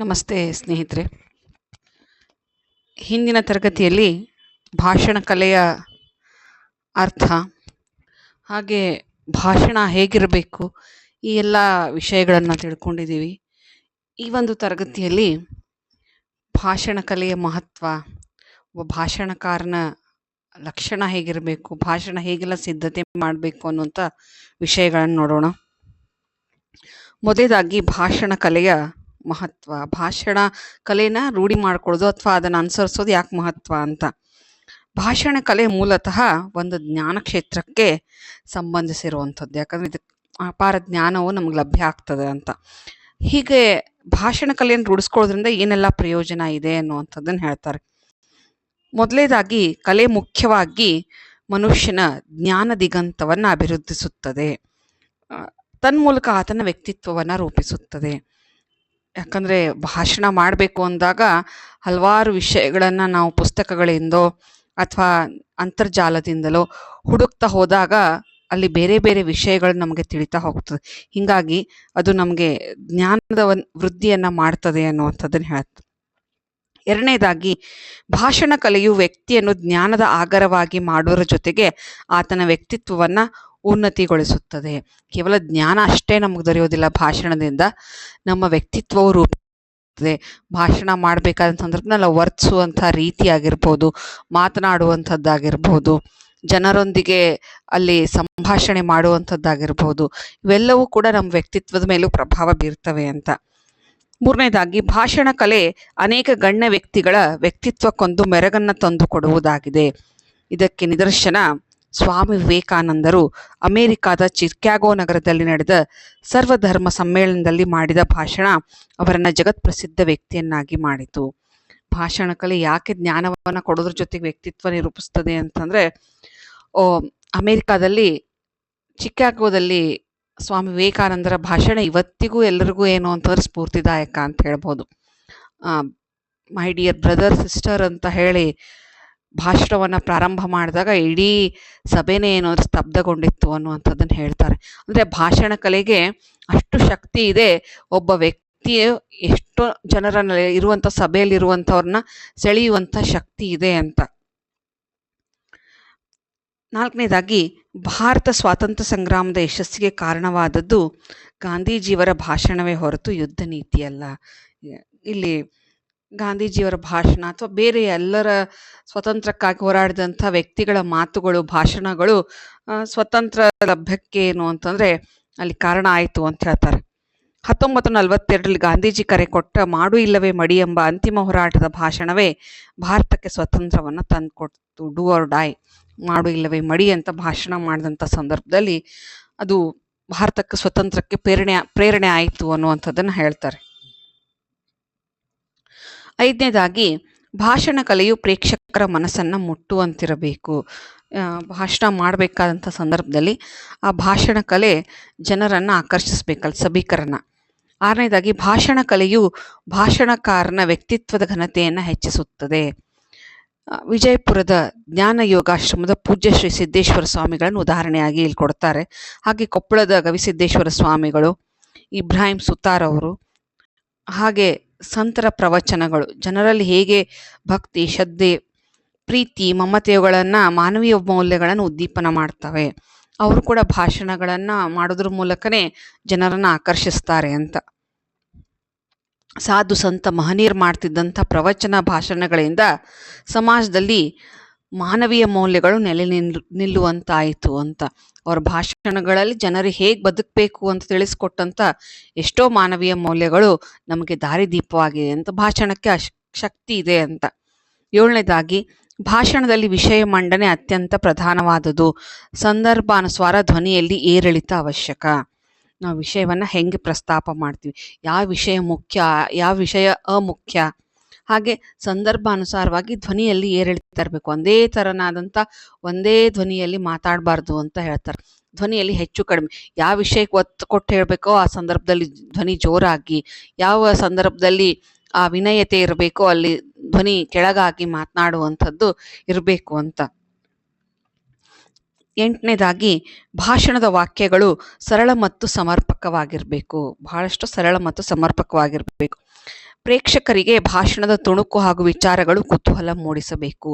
ನಮಸ್ತೆ ಸ್ನೇಹಿತರೆ. ಹಿಂದಿನ ತರಗತಿಯಲ್ಲಿ ಭಾಷಣ ಕಲೆಯ ಅರ್ಥ, ಹಾಗೆ ಭಾಷಣ ಹೇಗಿರಬೇಕು, ಈ ಎಲ್ಲ ವಿಷಯಗಳನ್ನು ತಿಳ್ಕೊಂಡಿದ್ದೀವಿ. ಈ ಒಂದು ತರಗತಿಯಲ್ಲಿ ಭಾಷಣ ಕಲೆಯ ಮಹತ್ವ, ಒಬ್ಬ ಭಾಷಣಕಾರನ ಲಕ್ಷಣ ಹೇಗಿರಬೇಕು, ಭಾಷಣ ಹೇಗೆಲ್ಲ ಸಿದ್ಧತೆ ಮಾಡಬೇಕು ಅನ್ನುವಂಥ ವಿಷಯಗಳನ್ನು ನೋಡೋಣ. ಮೊದಲೇದಾಗಿ ಭಾಷಣ ಕಲೆಯ ಮಹತ್ವ? ಭಾಷಣ ಕಲೆನ ರೂಢಿ ಮಾಡ್ಕೊಳ್ಳೋದು ಅಥವಾ ಅದನ್ನು ಅನುಸರಿಸೋದು ಯಾಕೆ ಮಹತ್ವ ಅಂತ? ಭಾಷಣ ಕಲೆ ಮೂಲತಃ ಒಂದು ಜ್ಞಾನ ಕ್ಷೇತ್ರಕ್ಕೆ ಸಂಬಂಧಿಸಿರುವಂಥದ್ದು. ಯಾಕಂದ್ರೆ ಇದಕ್ಕೆ ಅಪಾರ ಜ್ಞಾನವು ನಮ್ಗೆ ಲಭ್ಯ ಆಗ್ತದೆ ಅಂತ. ಹೀಗೆ ಭಾಷಣ ಕಲೆಯನ್ನು ರೂಢಿಸ್ಕೊಳ್ಳೋದ್ರಿಂದ ಏನೆಲ್ಲ ಪ್ರಯೋಜನ ಇದೆ ಅನ್ನುವಂಥದ್ದನ್ನು ಹೇಳ್ತಾರೆ. ಮೊದಲೇದಾಗಿ ಕಲೆ ಮುಖ್ಯವಾಗಿ ಮನುಷ್ಯನ ಜ್ಞಾನ ದಿಗಂತವನ್ನು ಅಭಿವೃದ್ಧಿಸುತ್ತದೆ. ತನ್ಮೂಲಕ ಆತನ ವ್ಯಕ್ತಿತ್ವವನ್ನು ರೂಪಿಸುತ್ತದೆ. ಯಾಕಂದರೆ ಭಾಷಣ ಮಾಡಬೇಕು ಅಂದಾಗ ಹಲವಾರು ವಿಷಯಗಳನ್ನು ನಾವು ಪುಸ್ತಕಗಳಿಂದೋ ಅಥವಾ ಅಂತರ್ಜಾಲದಿಂದಲೋ ಹುಡುಕ್ತಾ ಹೋದಾಗ ಅಲ್ಲಿ ಬೇರೆ ಬೇರೆ ವಿಷಯಗಳು ನಮಗೆ ತಿಳಿತಾ ಹೋಗ್ತದೆ. ಹೀಗಾಗಿ ಅದು ನಮಗೆ ಜ್ಞಾನದ ವೃದ್ಧಿಯನ್ನು ಮಾಡ್ತದೆ ಅನ್ನುವಂಥದ್ದನ್ನು ಹೇಳುತ್ತೆ ಎರಡನೇದಾಗಿ ಭಾಷಣ ಕಲೆಯು ವ್ಯಕ್ತಿಯನ್ನು ಜ್ಞಾನದ ಆಗರವಾಗಿ ಮಾಡುವರ ಜೊತೆಗೆ ಆತನ ವ್ಯಕ್ತಿತ್ವವನ್ನು ಉನ್ನತಿಗೊಳಿಸುತ್ತದೆ. ಕೇವಲ ಜ್ಞಾನ ಅಷ್ಟೇ ನಮಗೆ ದೊರೆಯೋದಿಲ್ಲ ಭಾಷಣದಿಂದ ನಮ್ಮ ವ್ಯಕ್ತಿತ್ವವು ರೂಪ ಭಾಷಣ ಮಾಡಬೇಕಾದ ಸಂದರ್ಭದಲ್ಲಿ ನಾವು ವರ್ತಿಸುವಂಥ ರೀತಿ ಆಗಿರ್ಬೋದು, ಮಾತನಾಡುವಂಥದ್ದಾಗಿರ್ಬೋದು, ಜನರೊಂದಿಗೆ ಅಲ್ಲಿ ಸಂಭಾಷಣೆ ಮಾಡುವಂಥದ್ದಾಗಿರ್ಬೋದು, ಇವೆಲ್ಲವೂ ಕೂಡ ನಮ್ಮ ವ್ಯಕ್ತಿತ್ವದ ಮೇಲೂ ಪ್ರಭಾವ ಬೀರ್ತವೆ ಅಂತ. ಮೂರನೇದಾಗಿ, ಭಾಷಣ ಕಲೆ ಅನೇಕ ಗಣ್ಯ ವ್ಯಕ್ತಿಗಳ ವ್ಯಕ್ತಿತ್ವಕ್ಕೊಂದು ಮೆರಗನ್ನು ತಂದು ಕೊಡುವುದಾಗಿದೆ ಇದಕ್ಕೆ ನಿದರ್ಶನ ಸ್ವಾಮಿ ವಿವೇಕಾನಂದರು ಅಮೆರಿಕಾದ ಚಿಕ್ಯಾಗೋ ನಗರದಲ್ಲಿ ನಡೆದ ಸರ್ವಧರ್ಮ ಸಮ್ಮೇಳನದಲ್ಲಿ ಮಾಡಿದ ಭಾಷಣ ಅವರನ್ನು ಜಗತ್ಪ್ರಸಿದ್ಧ ವ್ಯಕ್ತಿಯನ್ನಾಗಿ ಮಾಡಿತು. ಭಾಷಣ ಕಲೆ ಯಾಕೆ ಜ್ಞಾನವನ್ನು ಕೊಡೋದ್ರ ಜೊತೆಗೆ ವ್ಯಕ್ತಿತ್ವ ನಿರೂಪಿಸ್ತದೆ ಅಂತಂದರೆ ಅಮೆರಿಕಾದಲ್ಲಿ ಚಿಕ್ಯಾಗೋದಲ್ಲಿ ಸ್ವಾಮಿ ವಿವೇಕಾನಂದರ ಭಾಷಣ ಇವತ್ತಿಗೂ ಎಲ್ಲರಿಗೂ ಏನು ಅಂತಂದ್ರೆ ಸ್ಫೂರ್ತಿದಾಯಕ ಅಂತ ಹೇಳ್ಬೋದು. ಮೈ ಡಿಯರ್ ಬ್ರದರ್, ಸಿಸ್ಟರ್ ಅಂತ ಹೇಳಿ ಭಾಷಣವನ್ನು ಪ್ರಾರಂಭ ಮಾಡಿದಾಗ ಇಡೀ ಸಭೆನೇ ಏನೋ ಸ್ತಬ್ಧಗೊಂಡಿತ್ತು ಅನ್ನುವಂಥದ್ದನ್ನು ಹೇಳ್ತಾರೆ. ಅಂದರೆ ಭಾಷಣ ಕಲೆಗೆ ಅಷ್ಟು ಶಕ್ತಿ ಇದೆ, ಒಬ್ಬ ವ್ಯಕ್ತಿಯು ಎಷ್ಟೋ ಜನರನ್ನ ಇರುವಂಥ ಸಭೆಯಲ್ಲಿರುವಂಥವ್ರನ್ನ ಸೆಳೆಯುವಂಥ ಶಕ್ತಿ ಇದೆ ಅಂತ. ನಾಲ್ಕನೇದಾಗಿ, ಭಾರತ ಸ್ವಾತಂತ್ರ್ಯ ಸಂಗ್ರಾಮದ ಯಶಸ್ಸಿಗೆ ಕಾರಣವಾದದ್ದು ಗಾಂಧೀಜಿಯವರ ಭಾಷಣವೇ ಹೊರತು ಯುದ್ಧ ನೀತಿಯಲ್ಲ ಇಲ್ಲಿ ಗಾಂಧೀಜಿಯವರ ಭಾಷಣ ಅಥವಾ ಬೇರೆ ಎಲ್ಲರ ಸ್ವತಂತ್ರಕ್ಕಾಗಿ ಹೋರಾಡಿದಂಥ ವ್ಯಕ್ತಿಗಳ ಮಾತುಗಳು, ಭಾಷಣಗಳು ಸ್ವತಂತ್ರ ಲಭ್ಯಕ್ಕೆ ಏನು ಅಂತಂದರೆ ಅಲ್ಲಿ ಕಾರಣ ಆಯಿತು ಅಂತ ಹೇಳ್ತಾರೆ. ಹತ್ತೊಂಬತ್ತು ನಲವತ್ತೆರಡರಲ್ಲಿ ಗಾಂಧೀಜಿ ಕರೆ ಕೊಟ್ಟ ಮಾಡು ಇಲ್ಲವೇ ಮಡಿ ಎಂಬ ಅಂತಿಮ ಹೋರಾಟದ ಭಾಷಣವೇ ಭಾರತಕ್ಕೆ ಸ್ವತಂತ್ರವನ್ನು ತಂದುಕೊಡ್ತು ಡೂ ಆರ್ ಡೈ ಮಾಡು ಇಲ್ಲವೇ ಮಡಿ ಅಂತ ಭಾಷಣ ಮಾಡಿದಂಥ ಸಂದರ್ಭದಲ್ಲಿ ಅದು ಭಾರತಕ್ಕೆ ಸ್ವತಂತ್ರಕ್ಕೆ ಪ್ರೇರಣೆ ಪ್ರೇರಣೆ ಆಯಿತು ಅನ್ನುವಂಥದ್ದನ್ನು ಹೇಳ್ತಾರೆ. ಐದನೇದಾಗಿ ಭಾಷಣ ಕಲೆಯು ಪ್ರೇಕ್ಷಕರ ಮನಸ್ಸನ್ನು ಮುಟ್ಟುವಂತಿರಬೇಕು. ಭಾಷಣ ಮಾಡಬೇಕಾದಂಥ ಸಂದರ್ಭದಲ್ಲಿ ಆ ಭಾಷಣ ಕಲೆ ಜನರನ್ನು ಆಕರ್ಷಿಸಬೇಕಲ್ಲ ಸಭಿಕರನ್ನ. ಆರನೇದಾಗಿ ಭಾಷಣ ಕಲೆಯು ಭಾಷಣಕಾರನ ವ್ಯಕ್ತಿತ್ವದ ಘನತೆಯನ್ನು ಹೆಚ್ಚಿಸುತ್ತದೆ. ವಿಜಯಪುರದ ಜ್ಞಾನ ಯೋಗಾಶ್ರಮದ ಪೂಜ್ಯ ಶ್ರೀ ಸಿದ್ದೇಶ್ವರ ಸ್ವಾಮಿಗಳನ್ನು ಉದಾಹರಣೆಯಾಗಿ ಇಲ್ಲಿ ಕೊಡ್ತಾರೆ. ಹಾಗೆ ಕೊಪ್ಪಳದ ಗವಿಸಿದ್ದೇಶ್ವರ ಸ್ವಾಮಿಗಳು, ಇಬ್ರಾಹಿಂ ಸುತಾರ್ ಅವರು, ಹಾಗೆ ಸಂತರ ಪ್ರವಚನಗಳು. ಜನರಲ್ಲಿ ಹೇಗೆ ಭಕ್ತಿ, ಶ್ರದ್ಧೆ, ಪ್ರೀತಿ, ಮಮತೆಗಳನ್ನು, ಮಾನವೀಯ ಮೌಲ್ಯಗಳನ್ನು ಉದ್ದೀಪನ ಮಾಡ್ತವೆ. ಅವರು ಕೂಡ ಭಾಷಣಗಳನ್ನು ಮಾಡೋದ್ರ ಮೂಲಕನೇ ಜನರನ್ನು ಆಕರ್ಷಿಸ್ತಾರೆ ಅಂತ. ಸಾಧು, ಸಂತ ಮಹನೀರ್ ಮಾಡ್ತಿದ್ದಂಥ ಪ್ರವಚನ ಭಾಷಣಗಳಿಂದ ಸಮಾಜದಲ್ಲಿ ಮಾನವೀಯ ಮೌಲ್ಯಗಳು ನೆಲೆ ನಿಲ್, ನಿಲ್ಲುವಂತಾಯಿತು ಅಂತ. ಅವರ ಭಾಷಣಗಳಲ್ಲಿ ಜನರು ಹೇಗೆ ಬದುಕಬೇಕು ಅಂತ ತಿಳಿಸ್ಕೊಟ್ಟಂಥ ಎಷ್ಟೋ ಮಾನವೀಯ ಮೌಲ್ಯಗಳು ನಮಗೆ ದಾರಿದೀಪವಾಗಿದೆ ಅಂತ ಭಾಷಣಕ್ಕೆ ಶಕ್ತಿ ಇದೆ ಅಂತ. ಏಳನೇದಾಗಿ, ಭಾಷಣದಲ್ಲಿ ವಿಷಯ ಮಂಡನೆ ಅತ್ಯಂತ ಪ್ರಧಾನವಾದುದು ಸಂದರ್ಭಾನುಸಾರ ಧ್ವನಿಯಲ್ಲಿ ಏರಿಳಿತ ಅವಶ್ಯಕ. ನಾವು ವಿಷಯವನ್ನು ಹೆಂಗೆ ಪ್ರಸ್ತಾಪ ಮಾಡ್ತೀವಿ? ಯಾವ ವಿಷಯ ಮುಖ್ಯ, ಯಾವ ವಿಷಯ ಅಮುಖ್ಯ? ಹಾಗೆ ಸಂದರ್ಭಾನುಸಾರವಾಗಿ ಧ್ವನಿಯಲ್ಲಿ ಏರಿಳಿತ ತರಬೇಕು. ಒಂದೇ ಥರನಾದಂಥ ಒಂದೇ ಧ್ವನಿಯಲ್ಲಿ ಮಾತಾಡಬಾರ್ದು ಅಂತ ಹೇಳ್ತಾರೆ. ಧ್ವನಿಯಲ್ಲಿ ಹೆಚ್ಚು ಕಡಿಮೆ. ಯಾವ ವಿಷಯಕ್ಕೆ ಒತ್ತು ಕೊಟ್ಟು ಹೇಳಬೇಕೋ ಆ ಸಂದರ್ಭದಲ್ಲಿ ಧ್ವನಿ ಜೋರಾಗಿ, ಯಾವ ಸಂದರ್ಭದಲ್ಲಿ ಆ ವಿನಯತೆ ಇರಬೇಕೋ ಅಲ್ಲಿ ಧ್ವನಿ ಕೆಳಗಾಗಿ ಮಾತನಾಡುವಂಥದ್ದು ಇರಬೇಕು ಅಂತ. ಎಂಟನೇದಾಗಿ, ಭಾಷಣದ ವಾಕ್ಯಗಳು ಸರಳ ಮತ್ತು ಸಮರ್ಪಕವಾಗಿರಬೇಕು. ಬಹಳಷ್ಟು ಸರಳ ಮತ್ತು ಸಮರ್ಪಕವಾಗಿರಬೇಕು. ಪ್ರೇಕ್ಷಕರಿಗೆ ಭಾಷಣದ ತುಣುಕು ಹಾಗೂ ವಿಚಾರಗಳು ಕುತೂಹಲ ಮೂಡಿಸಬೇಕು.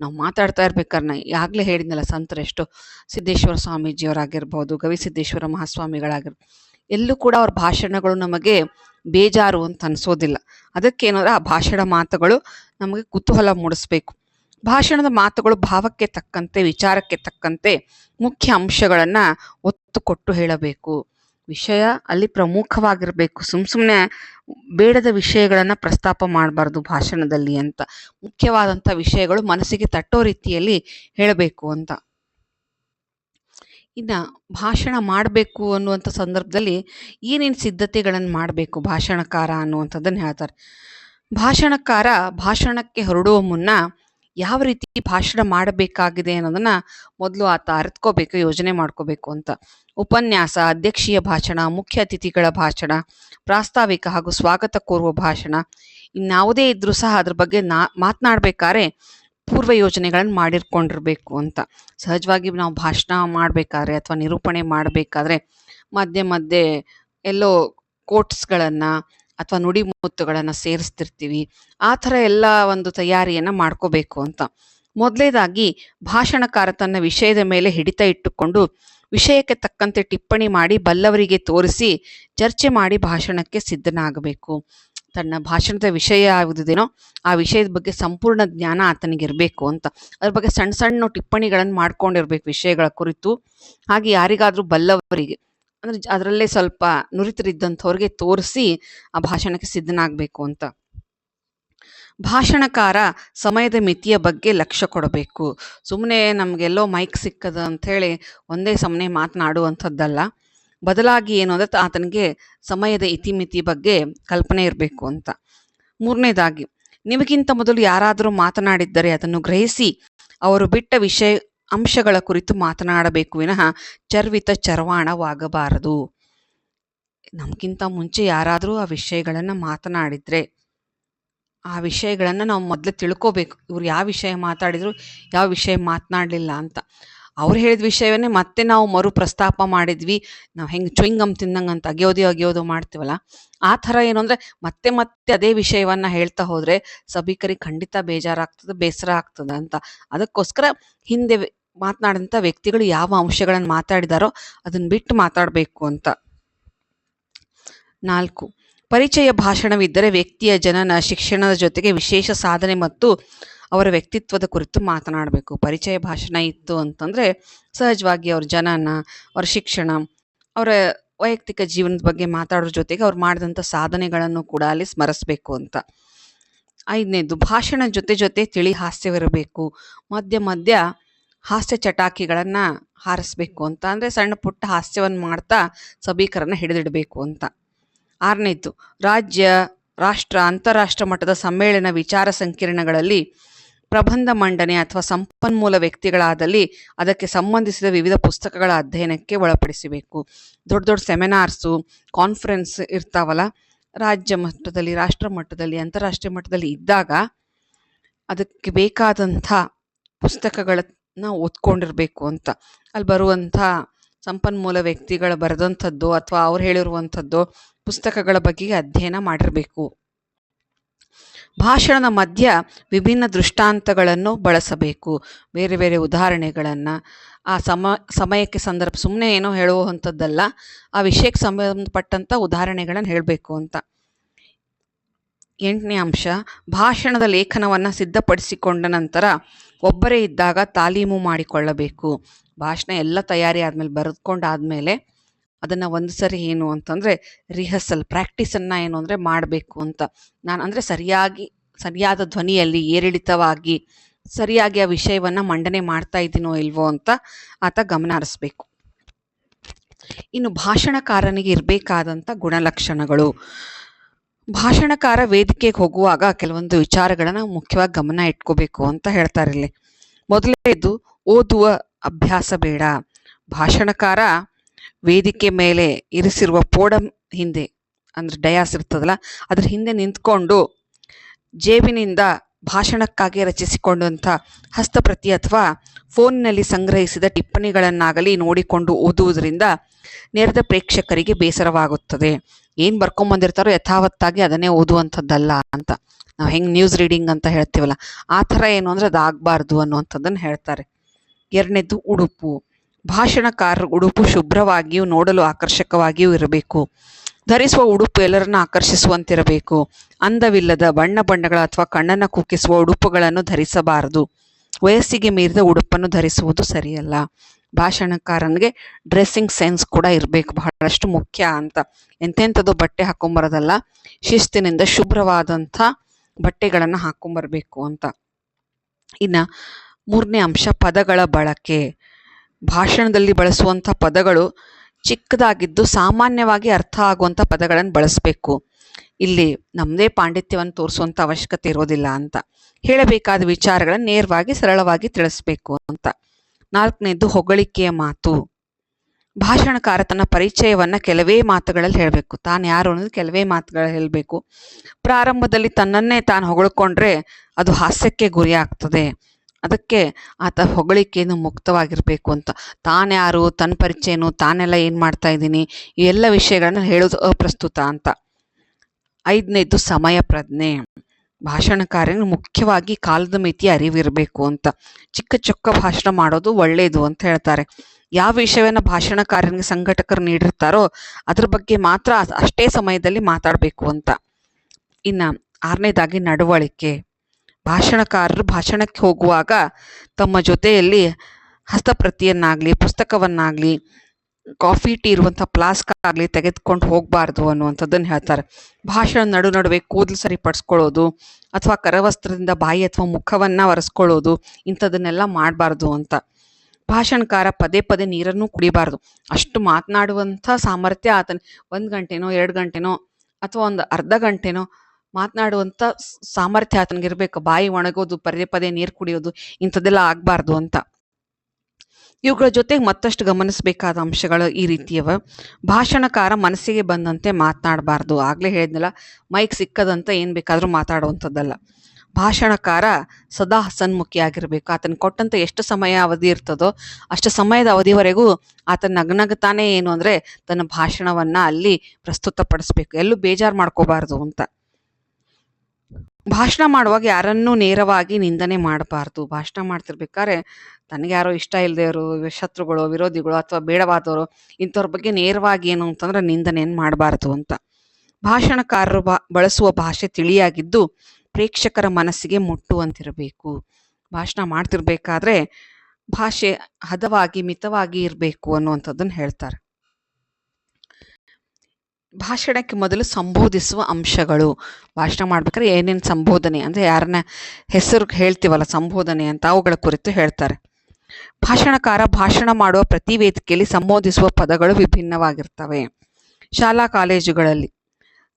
ನಾವು ಮಾತಾಡ್ತಾ ಇರ್ಬೇಕಾದ್ರೆ ನಾ ಆಗಲೇ ಹೇಳಿದ್ನಲ್ಲ ಸಂತರೆಷ್ಟು ಸಿದ್ದೇಶ್ವರ ಸ್ವಾಮೀಜಿಯವರಾಗಿರ್ಬೋದು ಗವಿಸಿದ್ದೇಶ್ವರ ಮಹಾಸ್ವಾಮಿಗಳಾಗಿರ್ಬೋದು ಎಲ್ಲೂ ಕೂಡ ಅವ್ರ ಭಾಷಣಗಳು ನಮಗೆ ಬೇಜಾರು ಅಂತ ಅನಿಸೋದಿಲ್ಲ. ಅದಕ್ಕೇನಂದ್ರೆ ಆ ಭಾಷಣ ಮಾತುಗಳು ನಮಗೆ ಕುತೂಹಲ ಮೂಡಿಸ್ಬೇಕು. ಭಾಷಣದ ಮಾತುಗಳು ಭಾವಕ್ಕೆ ತಕ್ಕಂತೆ, ವಿಚಾರಕ್ಕೆ ತಕ್ಕಂತೆ ಮುಖ್ಯ ಅಂಶಗಳನ್ನು ಒತ್ತು ಕೊಟ್ಟು ಹೇಳಬೇಕು. ವಿಷಯ ಅಲ್ಲಿ ಪ್ರಮುಖವಾಗಿರಬೇಕು. ಸುಮ್ ಸುಮ್ಮನೆ ಬೇಡದ ವಿಷಯಗಳನ್ನ ಪ್ರಸ್ತಾಪ ಮಾಡಬಾರ್ದು ಭಾಷಣದಲ್ಲಿ ಅಂತ. ಮುಖ್ಯವಾದಂಥ ವಿಷಯಗಳು ಮನಸ್ಸಿಗೆ ತಟ್ಟೋ ರೀತಿಯಲ್ಲಿ ಹೇಳಬೇಕು ಅಂತ. ಇನ್ನು ಭಾಷಣ ಮಾಡಬೇಕು ಅನ್ನುವಂಥ ಸಂದರ್ಭದಲ್ಲಿ ಏನೇನು ಸಿದ್ಧತೆಗಳನ್ನು ಮಾಡಬೇಕು ಭಾಷಣಕಾರ ಅನ್ನುವಂಥದ್ದನ್ನು ಹೇಳ್ತಾರೆ. ಭಾಷಣಕಾರ ಭಾಷಣಕ್ಕೆ ಹೊರಡುವ ಮುನ್ನ ಯಾವ ರೀತಿ ಭಾಷಣ ಮಾಡಬೇಕಾಗಿದೆ ಅನ್ನೋದನ್ನ ಮೊದಲು ಆತ ಅರಿತ್ಕೋಬೇಕು, ಯೋಜನೆ ಮಾಡ್ಕೋಬೇಕು ಅಂತ. ಉಪನ್ಯಾಸ, ಅಧ್ಯಕ್ಷೀಯ ಭಾಷಣ, ಮುಖ್ಯ ಅತಿಥಿಗಳ ಭಾಷಣ, ಪ್ರಾಸ್ತಾವಿಕ ಹಾಗೂ ಸ್ವಾಗತ ಕೋರುವ ಭಾಷಣ ಇನ್ಯಾವುದೇ ಇದ್ರೂ ಸಹ ಅದ್ರ ಬಗ್ಗೆ ನಾ, ಮಾತನಾಡ್ಬೇಕಾದ್ರೆ ಪೂರ್ವ ಯೋಜನೆಗಳನ್ನು ಮಾಡಿರ್ಕೊಂಡಿರ್ಬೇಕು ಅಂತ. ಸಹಜವಾಗಿ ನಾವು ಭಾಷಣ ಮಾಡಬೇಕಾದ್ರೆ ಅಥವಾ ನಿರೂಪಣೆ ಮಾಡಬೇಕಾದ್ರೆ ಮಧ್ಯೆ ಮಧ್ಯೆ ಎಲ್ಲೋ ಕೋಟ್ಸ್ಗಳನ್ನು ಅಥವಾ ನುಡಿಮುತ್ತುಗಳನ್ನು ಸೇರಿಸ್ತಿರ್ತೀವಿ. ಆ ಥರ ಎಲ್ಲ ಒಂದು ತಯಾರಿಯನ್ನು ಮಾಡ್ಕೋಬೇಕು ಅಂತ. ಮೊದಲೇದಾಗಿ ಭಾಷಣಕಾರ ತನ್ನ ವಿಷಯದ ಮೇಲೆ ಹಿಡಿತ ಇಟ್ಟುಕೊಂಡು ವಿಷಯಕ್ಕೆ ತಕ್ಕಂತೆ ಟಿಪ್ಪಣಿ ಮಾಡಿ ಬಲ್ಲವರಿಗೆ ತೋರಿಸಿ ಚರ್ಚೆ ಮಾಡಿ ಭಾಷಣಕ್ಕೆ ಸಿದ್ಧನಾಗಬೇಕು. ತನ್ನ ಭಾಷಣದ ವಿಷಯ ಯಾವುದಿದೆನೋ ಆ ವಿಷಯದ ಬಗ್ಗೆ ಸಂಪೂರ್ಣ ಜ್ಞಾನ ಆತನಿಗೆ ಇರಬೇಕು ಅಂತ. ಅದ್ರ ಬಗ್ಗೆ ಸಣ್ಣ ಸಣ್ಣ ಟಿಪ್ಪಣಿಗಳನ್ನು ಮಾಡ್ಕೊಂಡಿರ್ಬೇಕು ವಿಷಯಗಳ ಕುರಿತು. ಹಾಗೆ ಯಾರಿಗಾದರೂ ಬಲ್ಲವರಿಗೆ ಅಂದ್ರೆ ಅದರಲ್ಲೇ ಸ್ವಲ್ಪ ನುರಿತರಿದ್ದಂಥವ್ರಿಗೆ ತೋರಿಸಿ ಆ ಭಾಷಣಕ್ಕೆ ಸಿದ್ಧನಾಗಬೇಕು ಅಂತ. ಭಾಷಣಕಾರ ಸಮಯದ ಮಿತಿಯ ಬಗ್ಗೆ ಲಕ್ಷ್ಯ ಕೊಡಬೇಕು. ಸುಮ್ಮನೆ ನಮಗೆಲ್ಲೋ ಮೈಕ್ ಸಿಕ್ಕದ ಅಂಥೇಳಿ ಒಂದೇ ಸಮನೆ ಮಾತನಾಡುವಂಥದ್ದಲ್ಲ. ಬದಲಾಗಿ ಏನು ಅಂದ್ರೆ ಆತನಿಗೆ ಸಮಯದ ಇತಿಮಿತಿ ಬಗ್ಗೆ ಕಲ್ಪನೆ ಇರಬೇಕು ಅಂತ. ಮೂರನೇದಾಗಿ, ನಿಮಗಿಂತ ಮೊದಲು ಯಾರಾದರೂ ಮಾತನಾಡಿದ್ದರೆ ಅದನ್ನು ಗ್ರಹಿಸಿ, ಅವರು ಬಿಟ್ಟ ವಿಷಯ ಅಂಶಗಳ ಕುರಿತು ಮಾತನಾಡಬೇಕು. ವಿನಃ ಚರ್ವಿತ ಚರ್ವಾಣವಾಗಬಾರದು. ನಮಗಿಂತ ಮುಂಚೆ ಯಾರಾದರೂ ಆ ವಿಷಯಗಳನ್ನು ಮಾತನಾಡಿದರೆ, ಆ ವಿಷಯಗಳನ್ನು ನಾವು ಮೊದಲು ತಿಳ್ಕೋಬೇಕು. ಇವ್ರು ಯಾವ ವಿಷಯ ಮಾತಾಡಿದರು, ಯಾವ ವಿಷಯ ಮಾತನಾಡಲಿಲ್ಲ ಅಂತ. ಅವ್ರು ಹೇಳಿದ ವಿಷಯವನ್ನೇ ಮತ್ತೆ ನಾವು ಮರು ಪ್ರಸ್ತಾಪ ಮಾಡಿದ್ವಿ. ನಾವು ಹೆಂಗೆ ಚುಯಿಂಗಮ್ ತಿನ್ನಂಗೆ ಅಂತ ಅಗೆಯೋದು ಅಗೆಯೋದು ಮಾಡ್ತೀವಲ್ಲ, ಆ ಥರ ಏನು ಅಂದರೆ ಮತ್ತೆ ಮತ್ತೆ ಅದೇ ವಿಷಯವನ್ನು ಹೇಳ್ತಾ ಹೋದರೆ ಸಭಿಕರಿಗೆ ಖಂಡಿತ ಬೇಜಾರಾಗ್ತದೆ, ಬೇಸರ ಆಗ್ತದೆ ಅಂತ. ಅದಕ್ಕೋಸ್ಕರ ಹಿಂದೆ ಮಾತನಾಡಿದಂಥ ವ್ಯಕ್ತಿಗಳು ಯಾವ ಅಂಶಗಳನ್ನು ಮಾತಾಡಿದಾರೋ ಅದನ್ನ ಬಿಟ್ಟು ಮಾತಾಡಬೇಕು ಅಂತ. ನಾಲ್ಕು, ಪರಿಚಯ ಭಾಷಣವಿದ್ದರೆ ವ್ಯಕ್ತಿಯ ಜನನ, ಶಿಕ್ಷಣದ ಜೊತೆಗೆ ವಿಶೇಷ ಸಾಧನೆ ಮತ್ತು ಅವರ ವ್ಯಕ್ತಿತ್ವದ ಕುರಿತು ಮಾತನಾಡಬೇಕು. ಪರಿಚಯ ಭಾಷಣ ಇತ್ತು ಅಂತಂದರೆ ಸಹಜವಾಗಿ ಅವ್ರ ಜನನ, ಅವ್ರ ಶಿಕ್ಷಣ, ಅವರ ವೈಯಕ್ತಿಕ ಜೀವನದ ಬಗ್ಗೆ ಮಾತಾಡೋದ್ರ ಜೊತೆಗೆ ಅವ್ರು ಮಾಡಿದಂಥ ಸಾಧನೆಗಳನ್ನು ಕೂಡ ಅಲ್ಲಿ ಸ್ಮರಿಸ್ಬೇಕು ಅಂತ. ಐದನೇದು, ಭಾಷಣ ಜೊತೆ ಜೊತೆ ತಿಳಿ ಹಾಸ್ಯವಿರಬೇಕು ಮಧ್ಯ ಮಧ್ಯ ಹಾಸ್ಯ ಚಟಾಕಿಗಳನ್ನು ಹಾರಿಸ್ಬೇಕು ಅಂತ ಅಂದರೆ ಸಣ್ಣ ಪುಟ್ಟ ಹಾಸ್ಯವನ್ನು ಮಾಡ್ತಾ ಸಭಿಕರನ್ನು ಹಿಡಿದಿಡಬೇಕು ಅಂತ. ಆರನೇದು, ರಾಜ್ಯ, ರಾಷ್ಟ್ರ, ಅಂತಾರಾಷ್ಟ್ರ ಮಟ್ಟದ ಸಮ್ಮೇಳನ ವಿಚಾರ ಸಂಕಿರಣಗಳಲ್ಲಿ ಪ್ರಬಂಧ ಮಂಡನೆ ಅಥವಾ ಸಂಪನ್ಮೂಲ ವ್ಯಕ್ತಿಗಳಾದಲ್ಲಿ ಅದಕ್ಕೆ ಸಂಬಂಧಿಸಿದ ವಿವಿಧ ಪುಸ್ತಕಗಳ ಅಧ್ಯಯನಕ್ಕೆ ಒಳಪಡಿಸಬೇಕು. ದೊಡ್ಡ ದೊಡ್ಡ ಸೆಮಿನಾರ್ಸು, ಕಾನ್ಫರೆನ್ಸ್ ಇರ್ತಾವಲ್ಲ, ರಾಜ್ಯ ಮಟ್ಟದಲ್ಲಿ, ರಾಷ್ಟ್ರ ಮಟ್ಟದಲ್ಲಿ, ಅಂತಾರಾಷ್ಟ್ರೀಯ ಮಟ್ಟದಲ್ಲಿ ಇದ್ದಾಗ ಅದಕ್ಕೆ ಬೇಕಾದಂಥ ಪುಸ್ತಕಗಳನ್ನ ಓದ್ಕೊಂಡಿರಬೇಕು ಅಂತ. ಅಲ್ಲಿ ಬರುವಂಥ ಸಂಪನ್ಮೂಲ ವ್ಯಕ್ತಿಗಳು ಬರೆದಂಥದ್ದು ಅಥವಾ ಅವ್ರು ಹೇಳಿರುವಂಥದ್ದು ಪುಸ್ತಕಗಳ ಬಗ್ಗೆ ಅಧ್ಯಯನ ಮಾಡಿರಬೇಕು. ಭಾಷಣದ ಮಧ್ಯ ವಿಭಿನ್ನ ದೃಷ್ಟಾಂತಗಳನ್ನು ಬಳಸಬೇಕು. ಬೇರೆ ಬೇರೆ ಉದಾಹರಣೆಗಳನ್ನು ಆ ಸಮ, ಸಮಯಕ್ಕೆ ಸಂದರ್ಭ ಸುಮ್ಮನೆ ಏನೋ ಹೇಳುವಂಥದ್ದಲ್ಲ ಆ ವಿಷಯಕ್ಕೆ ಸಂಬಂಧಪಟ್ಟಂಥ ಉದಾಹರಣೆಗಳನ್ನು ಹೇಳಬೇಕು ಅಂತ. ಎಂಟನೇ ಅಂಶ, ಭಾಷಣದ ಲೇಖನವನ್ನು ಸಿದ್ಧಪಡಿಸಿಕೊಂಡ ನಂತರ ಒಬ್ಬರೇ ಇದ್ದಾಗ ತಾಲೀಮು ಮಾಡಿಕೊಳ್ಳಬೇಕು. ಭಾಷಣ ಎಲ್ಲ ತಯಾರಿ ಆದಮೇಲೆ, ಬರೆದುಕೊಂಡಾದ್ಮೇಲೆ ಅದನ್ನು ಒಂದು ಸರಿ ಏನು ಅಂತಂದರೆ ರಿಹರ್ಸಲ್ ಪ್ರಾಕ್ಟೀಸನ್ನು ಏನು ಅಂದರೆ ಮಾಡಬೇಕು ಅಂತ. ನಾನು ಅಂದರೆ ಸರಿಯಾಗಿ, ಸರಿಯಾದ ಧ್ವನಿಯಲ್ಲಿ, ಏರಿಳಿತವಾಗಿ, ಸರಿಯಾಗಿ ಆ ವಿಷಯವನ್ನು ಮಂಡನೆ ಮಾಡ್ತಾ ಇದ್ದೀನೋ ಇಲ್ವೋ ಅಂತ ಆತ ಗಮನ ಹರಿಸ್ಬೇಕು. ಇನ್ನು ಭಾಷಣಕಾರನಿಗೆ ಇರಬೇಕಾದಂಥ ಗುಣಲಕ್ಷಣಗಳು. ಭಾಷಣಕಾರ ವೇದಿಕೆಗೆ ಹೋಗುವಾಗ ಕೆಲವೊಂದು ವಿಚಾರಗಳನ್ನು ಮುಖ್ಯವಾಗಿ ಗಮನ ಇಟ್ಕೋಬೇಕು ಅಂತ ಹೇಳ್ತಾರೆ ಇಲ್ಲಿ. ಮೊದಲನೇದು, ಓದುವ ಅಭ್ಯಾಸ ಬೇಡ. ಭಾಷಣಕಾರ ವೇದಿಕೆ ಮೇಲೆ ಇರಿಸಿರುವ ಪೋಡಮ್ ಹಿಂದೆ, ಅಂದ್ರೆ ಡಯಾಸ್ ಇರ್ತದಲ್ಲ, ಅದ್ರ ಹಿಂದೆ ನಿಂತ್ಕೊಂಡು ಜೇಬಿನಿಂದ ಭಾಷಣಕ್ಕಾಗಿ ರಚಿಸಿಕೊಂಡಂಥ ಹಸ್ತಪ್ರತಿ ಅಥವಾ ಫೋನ್ನಲ್ಲಿ ಸಂಗ್ರಹಿಸಿದ ಟಿಪ್ಪಣಿಗಳನ್ನಾಗಲಿ ನೋಡಿಕೊಂಡು ಓದುವುದರಿಂದ ನೆರೆದ ಪ್ರೇಕ್ಷಕರಿಗೆ ಬೇಸರವಾಗುತ್ತದೆ. ಏನು ಬರ್ಕೊಂಬಂದಿರ್ತಾರೋ ಯಥಾವತ್ತಾಗಿ ಅದನ್ನೇ ಓದುವಂಥದ್ದಲ್ಲ ಅಂತ. ನಾವು ಹೆಂಗೆ ನ್ಯೂಸ್ ರೀಡಿಂಗ್ ಅಂತ ಹೇಳ್ತೀವಲ್ಲ, ಆ ಥರ ಏನು ಅಂದರೆ ಅದು ಆಗಬಾರ್ದು ಅನ್ನುವಂಥದ್ದನ್ನು ಹೇಳ್ತಾರೆ. ಎರಡನೇದು ಉಡುಪು. ಭಾಷಣಕಾರರ ಉಡುಪು ಶುಭ್ರವಾಗಿಯೂ ನೋಡಲು ಆಕರ್ಷಕವಾಗಿಯೂ ಇರಬೇಕು. ಧರಿಸುವ ಉಡುಪು ಎಲ್ಲರನ್ನ ಆಕರ್ಷಿಸುವಂತಿರಬೇಕು. ಅಂದವಿಲ್ಲದ ಬಣ್ಣ ಬಣ್ಣಗಳ ಅಥವಾ ಕಣ್ಣನ್ನು ಕುಕ್ಕಿಸುವ ಉಡುಪುಗಳನ್ನು ಧರಿಸಬಾರದು. ವಯಸ್ಸಿಗೆ ಮೀರಿದ ಉಡುಪನ್ನು ಧರಿಸುವುದು ಸರಿಯಲ್ಲ. ಭಾಷಣಕಾರನಿಗೆ ಡ್ರೆಸ್ಸಿಂಗ್ ಸೆನ್ಸ್ ಕೂಡ ಇರಬೇಕು. ಬಹಳಷ್ಟು ಮುಖ್ಯ ಅಂತ. ಎಂತೆಂಥದ್ದು ಬಟ್ಟೆ ಹಾಕೊಂಬರೋದಲ್ಲ. ಶಿಸ್ತಿನಿಂದ ಶುಭ್ರವಾದಂಥ ಬಟ್ಟೆಗಳನ್ನು ಹಾಕೊಂಬರಬೇಕು ಅಂತ. ಇನ್ನು ಮೂರನೇ ಅಂಶ ಪದಗಳ ಬಳಕೆ. ಭಾಷಣದಲ್ಲಿ ಬಳಸುವಂಥ ಪದಗಳು ಚಿಕ್ಕದಾಗಿದ್ದು ಸಾಮಾನ್ಯವಾಗಿ ಅರ್ಥ ಆಗುವಂಥ ಪದಗಳನ್ನು ಬಳಸಬೇಕು. ಇಲ್ಲಿ ನಮ್ಮದೇ ಪಾಂಡಿತ್ಯವನ್ನು ತೋರಿಸುವಂಥ ಅವಶ್ಯಕತೆ ಇರೋದಿಲ್ಲ ಅಂತ. ಹೇಳಬೇಕಾದ ವಿಚಾರಗಳನ್ನು ನೇರವಾಗಿ, ಸರಳವಾಗಿ ತಿಳಿಸ್ಬೇಕು ಅಂತ. ನಾಲ್ಕನೇದು ಹೊಗಳಿಕೆಯ ಮಾತು. ಭಾಷಣಕಾರ ತನ್ನ ಪರಿಚಯವನ್ನು ಕೆಲವೇ ಮಾತುಗಳಲ್ಲಿ ಹೇಳಬೇಕು. ತಾನು ಯಾರು ಅನ್ನೋದು ಕೆಲವೇ ಮಾತುಗಳಲ್ಲಿ ಹೇಳಬೇಕು. ಪ್ರಾರಂಭದಲ್ಲಿ ತನ್ನನ್ನೇ ತಾನು ಹೊಗಳ್ಕೊಂಡ್ರೆ ಅದು ಹಾಸ್ಯಕ್ಕೆ ಗುರಿ ಆಗ್ತದೆ ಅದಕ್ಕೆ ಆತ ಹೊಗಳಿಕೆಯನ್ನು ಮುಕ್ತವಾಗಿರಬೇಕು ಅಂತ. ತಾನ್ಯಾರು ತನ್ನ ಪರಿಚಯನು, ತಾನೆಲ್ಲ ಏನು ಮಾಡ್ತಾ ಇದ್ದೀನಿ ಎಲ್ಲ ವಿಷಯಗಳನ್ನು ಹೇಳೋದು ಅಪ್ರಸ್ತುತ ಅಂತ. ಐದನೇದು ಸಮಯ ಪ್ರಜ್ಞೆ. ಭಾಷಣಕಾರನ ಮುಖ್ಯವಾಗಿ ಕಾಲದ ಮಿತಿ ಅರಿವಿರಬೇಕು ಅಂತ. ಚಿಕ್ಕ ಚೊಕ್ಕ ಭಾಷಣ ಮಾಡೋದು ಒಳ್ಳೆಯದು ಅಂತ ಹೇಳ್ತಾರೆ. ಯಾವ ವಿಷಯವನ್ನು ಭಾಷಣಕಾರನಿಗೆ ಸಂಘಟಕರು ನೀಡಿರ್ತಾರೋ ಅದ್ರ ಬಗ್ಗೆ ಮಾತ್ರ ಅಷ್ಟೇ ಸಮಯದಲ್ಲಿ ಮಾತಾಡಬೇಕು ಅಂತ. ಇನ್ನ ಆರನೇದಾಗಿ ನಡವಳಿಕೆ. ಭಾಷಣಕಾರರು ಭಾಷಣಕ್ಕೆ ಹೋಗುವಾಗ ತಮ್ಮ ಜೊತೆಯಲ್ಲಿ ಹಸ್ತಪ್ರತಿಯನ್ನಾಗಲಿ, ಪುಸ್ತಕವನ್ನಾಗಲಿ, ಕಾಫಿ, ಟೀ ಇರುವಂಥ ಫ್ಲಾಸ್ಕ್ ಆಗಲಿ ತೆಗೆದುಕೊಂಡು ಹೋಗಬಾರ್ದು ಅನ್ನುವಂಥದ್ದನ್ನು ಹೇಳ್ತಾರೆ. ಭಾಷಣ ನಡು ನಡುವೆ ಕೂದಲು ಸರಿಪಡಿಸ್ಕೊಳ್ಳೋದು ಅಥವಾ ಕರವಸ್ತ್ರದಿಂದ ಬಾಯಿ ಅಥವಾ ಮುಖವನ್ನು ಒರೆಸ್ಕೊಳ್ಳೋದು ಇಂಥದನ್ನೆಲ್ಲ ಮಾಡಬಾರ್ದು ಅಂತ. ಭಾಷಣಕಾರ ಪದೇ ಪದೇ ನೀರನ್ನು ಕುಡಿಬಾರ್ದು. ಅಷ್ಟು ಮಾತನಾಡುವಂಥ ಸಾಮರ್ಥ್ಯ ಆತನ. ಒಂದು ಗಂಟೆನೋ, ಎರಡು ಗಂಟೆನೋ ಅಥವಾ ಒಂದು ಅರ್ಧ ಗಂಟೆನೋ ಮಾತನಾಡುವಂಥ ಸಾಮರ್ಥ್ಯ ಆತನಿಗೆ ಇರಬೇಕು ಬಾಯಿ ಒಣಗೋದು, ಪದೇ ಪದೇ ನೀರು ಕುಡಿಯೋದು, ಇಂಥದ್ದೆಲ್ಲ ಆಗಬಾರ್ದು ಅಂತ. ಇವುಗಳ ಜೊತೆಗೆ ಮತ್ತಷ್ಟು ಗಮನಿಸಬೇಕಾದ ಅಂಶಗಳು ಈ ರೀತಿಯವ. ಭಾಷಣಕಾರ ಮನಸ್ಸಿಗೆ ಬಂದಂತೆ ಮಾತನಾಡಬಾರ್ದು. ಆಗಲೇ ಹೇಳಿದ್ನಲ್ಲ, ಮೈಕ್ ಸಿಕ್ಕದಂತ ಏನು ಬೇಕಾದರೂ ಮಾತಾಡುವಂಥದ್ದಲ್ಲ ಭಾಷಣಕಾರ ಸದಾ ಹಸನ್ಮುಖಿಯಾಗಿರ್ಬೇಕು ಆತನ ಕೊಟ್ಟಂತ ಎಷ್ಟು ಸಮಯ ಅವಧಿ ಇರ್ತದೋ, ಅಷ್ಟು ಸಮಯದ ಅವಧಿವರೆಗೂ ಆತನ ನಗನಗತಾನೇ ಏನು ಅಂದರೆ, ತನ್ನ ಭಾಷಣವನ್ನ ಅಲ್ಲಿ ಪ್ರಸ್ತುತಪಡಿಸ್ಬೇಕು. ಎಲ್ಲೂ ಬೇಜಾರು ಮಾಡ್ಕೋಬಾರ್ದು ಅಂತ. ಭಾಷಣ ಮಾಡುವಾಗ ಯಾರನ್ನೂ ನೇರವಾಗಿ ನಿಂದನೆ ಮಾಡಬಾರ್ದು. ಭಾಷಣ ಮಾಡ್ತಿರ್ಬೇಕಾದ್ರೆ ತನಗೆ ಯಾರೋ ಇಷ್ಟ ಇಲ್ಲದೆಯವರು ಶತ್ರುಗಳು, ವಿರೋಧಿಗಳು ಅಥವಾ ಬೇಡವಾದವರು ಇಂಥವ್ರ ಬಗ್ಗೆ ನೇರವಾಗಿ ಏನು ಅಂತಂದ್ರೆ ನಿಂದನೆಯನ್ನು ಮಾಡಬಾರ್ದು ಅಂತ. ಭಾಷಣಕಾರರು ಬಳಸುವ ಭಾಷೆ ತಿಳಿಯಾಗಿದ್ದು ಪ್ರೇಕ್ಷಕರ ಮನಸ್ಸಿಗೆ ಮುಟ್ಟುವಂತಿರಬೇಕು. ಭಾಷಣ ಮಾಡ್ತಿರ್ಬೇಕಾದ್ರೆ ಭಾಷೆ ಹದವಾಗಿ, ಮಿತವಾಗಿ ಇರಬೇಕು ಅನ್ನುವಂಥದ್ದನ್ನು ಹೇಳ್ತಾರೆ. ಭಾಷಣಕ್ಕೆ ಮೊದಲು ಸಂಬೋಧಿಸುವ ಅಂಶಗಳು. ಭಾಷಣ ಮಾಡ್ಬೇಕಾದ್ರೆ ಏನೇನು ಸಂಬೋಧನೆ? ಅಂದರೆ ಯಾರನ್ನ ಹೆಸರು ಹೇಳ್ತೀವಲ್ಲ, ಸಂಬೋಧನೆ ಅಂತ ಅವುಗಳ ಕುರಿತು ಹೇಳ್ತಾರೆ. ಭಾಷಣಕಾರ ಭಾಷಣ ಮಾಡುವ ಪ್ರತಿ ವೇದಿಕೆಯಲ್ಲಿ ಸಂಬೋಧಿಸುವ ಪದಗಳು ವಿಭಿನ್ನವಾಗಿರ್ತವೆ. ಶಾಲಾ ಕಾಲೇಜುಗಳಲ್ಲಿ.